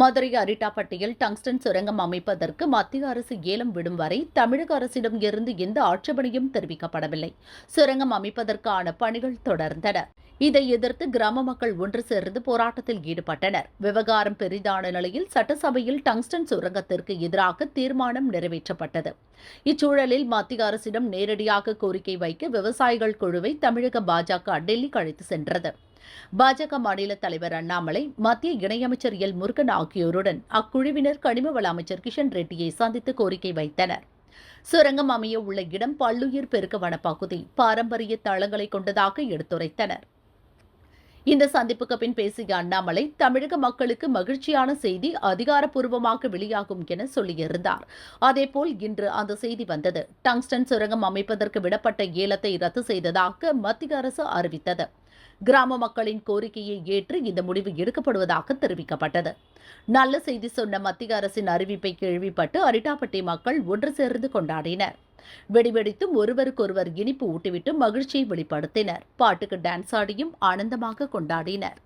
Madurai அரிட்டாப்பட்டியில் tungsten சுரங்கம் அமைப்பதற்கு மத்திய அரசு ஏலம் விடும் வரை தமிழக அரசிடம் இருந்து எந்த ஆட்சேபனையும் தெரிவிக்கப்படவில்லை. சுரங்கம் அமைப்பதற்கான பணிகள் தொடர்ந்தன. இதை எதிர்த்து கிராம மக்கள் ஒன்று சேர்ந்து போராட்டத்தில் ஈடுபட்டனர். விவகாரம் பெரிதான நிலையில் சட்டசபையில் டங்ஸ்டன் சுரங்கத்திற்கு எதிராக தீர்மானம் நிறைவேற்றப்பட்டது. இச்சூழலில் மத்திய அரசிடம் நேரடியாக கோரிக்கை வைக்க விவசாயிகள் குழுவை தமிழக பாஜக டெல்லிக்கு அழைத்து சென்றது. பாஜக மாநில தலைவர் அண்ணாமலை மத்திய இணையமைச்சர் எல். முருகன் ஆகியோருடன் அக்குழுவினர் கனிம வள அமைச்சர் கிஷன் ரெட்டியை சந்தித்து கோரிக்கை வைத்தனர். சுரங்கம் அமைய உள்ள இடம் பல்லுயிர் பெருக்க வனப்பகுதி பாரம்பரிய தளங்களை கொண்டதாக எடுத்துரைத்தனர். இந்த சந்திப்புக்கு பின் பேசிய அண்ணாமலை தமிழக மக்களுக்கு மகிழ்ச்சியான செய்தி அதிகாரப்பூர்வமாக வெளியாகும் என சொல்லியிருந்தார். அதேபோல் இன்று அந்த செய்தி வந்தது. டங்ஸ்டன் சுரங்கம் அமைப்பதற்கு விடப்பட்ட ஏலத்தை ரத்து செய்ததாக மத்திய அரசு அறிவித்தது. கிராம மக்களின் கோரிக்கையை ஏற்று இந்த முடிவு எடுக்கப்படுவதாக தெரிவிக்கப்பட்டது. நல்ல செய்தி சொன்ன மத்திய அரசின் அறிவிப்பை கேள்விப்பட்டு அரிட்டாப்பட்டி மக்கள் ஒன்று சேர்ந்து கொண்டாடினர். வெடிவெடித்தும் ஒருவருக்கொருவர் இனிப்பு ஊட்டிவிட்டு மகிழ்ச்சியை வெளிப்படுத்தினர். பாட்டுக்கு டான்ஸ் ஆடியும் ஆனந்தமாக கொண்டாடினர்.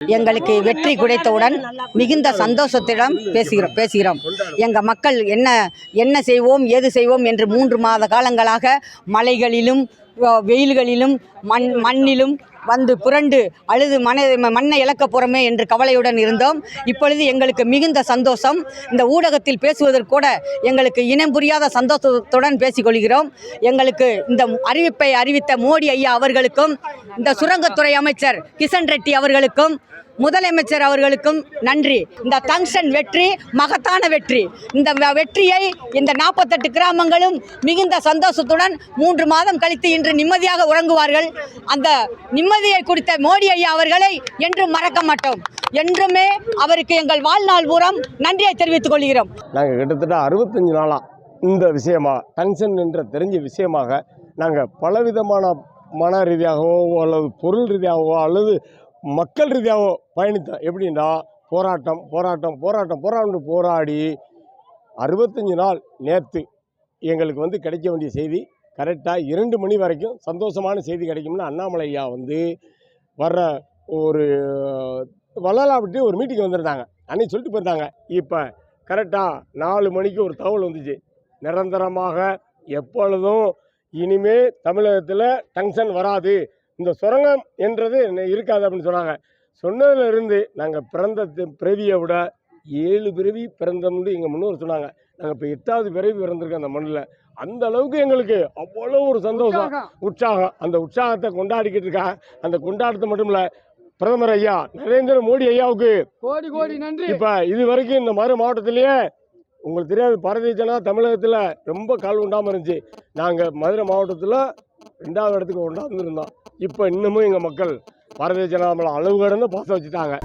எங்களுக்கு வெற்றி கிடைத்தவுடன் மிகுந்த சந்தோஷத்திடம் பேசுகிறோம் பேசுகிறோம். எங்கள் மக்கள் என்ன என்ன செய்வோம் ஏது செய்வோம் என்று மூன்று மாத காலங்களாக மலைகளிலும் வெயில்களிலும் மண் மண்ணிலும் வந்து புரண்டு அழுது மன மண்ணை இழக்க போகிறோமே என்று கவலையுடன் இருந்தோம். இப்பொழுது எங்களுக்கு மிகுந்த சந்தோஷம். இந்த ஊடகத்தில் பேசுவதற்கு கூட எங்களுக்கு இனம் புரியாத சந்தோஷத்துடன் பேசிக்கொள்கிறோம். எங்களுக்கு இந்த அறிவிப்பை அறிவித்த மோடி ஐயா அவர்களுக்கும் இந்த சுரங்கத்துறை அமைச்சர் கிஷன் ரெட்டி அவர்களுக்கும் முதலமைச்சர் அவர்களுக்கும் நன்றி. இந்த தங்ஷன் வெற்றி மகத்தான வெற்றி. இந்த வெற்றியை இந்த நாற்பத்தெட்டு கிராமங்களும் மிகுந்த சந்தோஷத்துடன் மூன்று மாதம் கழித்து இன்று நிம்மதியாக உறங்குவார்கள். அந்த நிம்ம நிம்மதியை கொடுத்த மோடி ஐயா அவர்களை என்றும் மறக்க மாட்டோம். என்றுமே அவருக்கு எங்கள் வாழ்நாள் பூரம் நன்றியை தெரிவித்துக் கொள்கிறோம். நாங்கள் கிட்டத்தட்ட அறுபத்தஞ்சு நாளாக இந்த விஷயமா டங்ஷன் என்ற தெரிஞ்ச விஷயமாக நாங்கள் பலவிதமான மன ரீதியாகவோ அல்லது பொருள் ரீதியாகவோ அல்லது மக்கள் ரீதியாகவோ பயணித்தோம். எப்படின்னா போராட்டம் போராட்டம் போராட்டம் போராட்டம் போராடி அறுபத்தஞ்சு நாள் நேற்று எங்களுக்கு வந்து கிடைக்க வேண்டிய செய்தி கரெக்டாக இரண்டு மணி வரைக்கும் சந்தோஷமான செய்தி கிடைக்கும்னு அண்ணாமலை ஐயா வந்து வர்ற ஒரு வள்ளலாப்பட்டி ஒரு மீட்டிங் வந்திருந்தாங்க. அன்னைக்கு சொல்லிட்டு போயிருந்தாங்க. இப்போ கரெக்டாக நாலு மணிக்கு ஒரு தகவல் வந்துச்சு. நிரந்தரமாக எப்பொழுதும் இனிமே தமிழகத்தில் டங்ஷன் வராது. இந்த சுரங்கம் என்றது இருக்காது அப்படின்னு சொன்னாங்க. சொன்னதுலேருந்து நாங்கள் பிறந்த பிறவியை விட ஏழு பிறவி பிறந்தோம்னு எங்கள் முன்னோர் சொன்னாங்க. நாங்கள் இப்போ எட்டாவது பிறவி பிறந்திருக்கோம் அந்த மண்ணில். அந்த அளவுக்கு எங்களுக்கு அவ்வளோ ஒரு சந்தோஷம். உற்சாகம். அந்த உற்சாகத்தை கொண்டாடிக்கிட்டு இருக்கா. அந்த கொண்டாட்டத்தை மட்டும் இல்லை பிரதமர் ஐயா நரேந்திர மோடி ஐயாவுக்கு கோடி கோடி நன்றி. இப்போ இது வரைக்கும் இந்த மறு மாவட்டத்திலேயே உங்களுக்கு தெரியாது பாரதிய ஜனதா தமிழகத்தில் ரொம்ப கால் உண்டாமல் இருந்துச்சு. நாங்கள் மதுரை மாவட்டத்தில் ரெண்டாவது இடத்துக்கு கொண்டாந்துருந்தோம் இப்போ இன்னமும் எங்கள் மக்கள் பாரதிய ஜனதா மேலே அளவு கடந்து பாசம் வச்சுட்டாங்க.